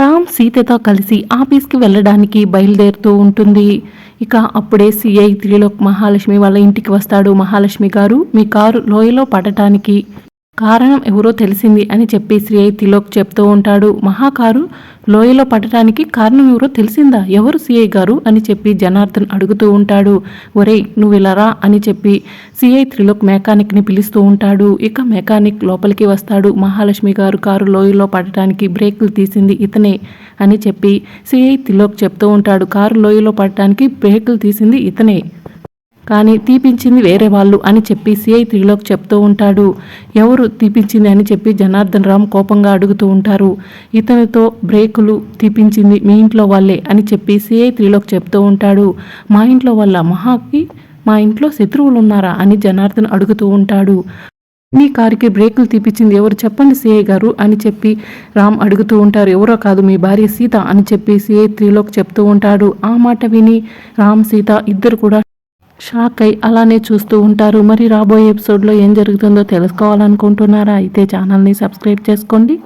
రామ్ సీతతో కలిసి ఆఫీస్కి వెళ్ళడానికి బయలుదేరుతూ ఉంటుంది. ఇక అప్పుడే సిఐ త్రిలోక్ మహాలక్ష్మి వాళ్ళ ఇంటికి వస్తాడు. మహాలక్ష్మి గారు మీ కారు లోయలో పడటానికి కారణం ఎవరో తెలిసింది అని చెప్పి శ్రీ తిలోక్ చెప్తూ ఉంటాడు. మహాకారు లోయలో పడటానికి కారణం ఎవరో తెలిసిందా? ఎవరు సిఐ గారు? అని చెప్పి జనార్దన్ అడుగుతూ ఉంటాడు. ఒరేయ్ నువ్వు ఇలా రా అని చెప్పి సిఐ త్రిలోక్ మెకానిక్ని పిలుస్తూ ఉంటాడు. ఇక మెకానిక్ లోపలికి వస్తాడు. మహాలక్ష్మి గారు కారు లోయలో పడటానికి బ్రేకులు తీసింది ఇతనే అని చెప్పి సిఐ త్రిలోక్ చెప్తూ ఉంటాడు. కారు లోయలో పడటానికి బ్రేకులు తీసింది ఇతనే. కానీ తీపించింది వేరే వాళ్ళు అని చెప్పి సిఐ త్రిలోక్ చెప్తూ ఉంటాడు. ఎవరు తీపించింది అని చెప్పి జనార్దన్ రామ్ కోపంగా అడుగుతూ ఉంటారు. ఇతనితో బ్రేకులు తీపించింది మీ ఇంట్లో వాళ్ళే అని చెప్పి సిఐ త్రిలోక్ చెప్తూ ఉంటాడు. మా ఇంట్లో వాళ్ళ మహాకి మా ఇంట్లో శత్రువులు ఉన్నారా అని జనార్దన్ అడుగుతూ ఉంటాడు. మీ కారుకి బ్రేకులు తీపిచ్చింది ఎవరు చెప్పండి సిఐ గారు అని చెప్పి రామ్ అడుగుతూ ఉంటారు. ఎవరో కాదు మీ భార్య సీత అని చెప్పి సిఐ త్రిలోక్ చెప్తూ ఉంటాడు. ఆ మాట విని రామ్ సీత ఇద్దరు కూడా షాక్ అయి అలానే చూస్తూ ఉంటారు. మరి రాబోయే ఎపిసోడ్లో ఏం జరుగుతుందో తెలుసుకోవాలనుకుంటున్నారా? అయితే ఛానల్ని సబ్స్క్రైబ్ చేసుకోండి.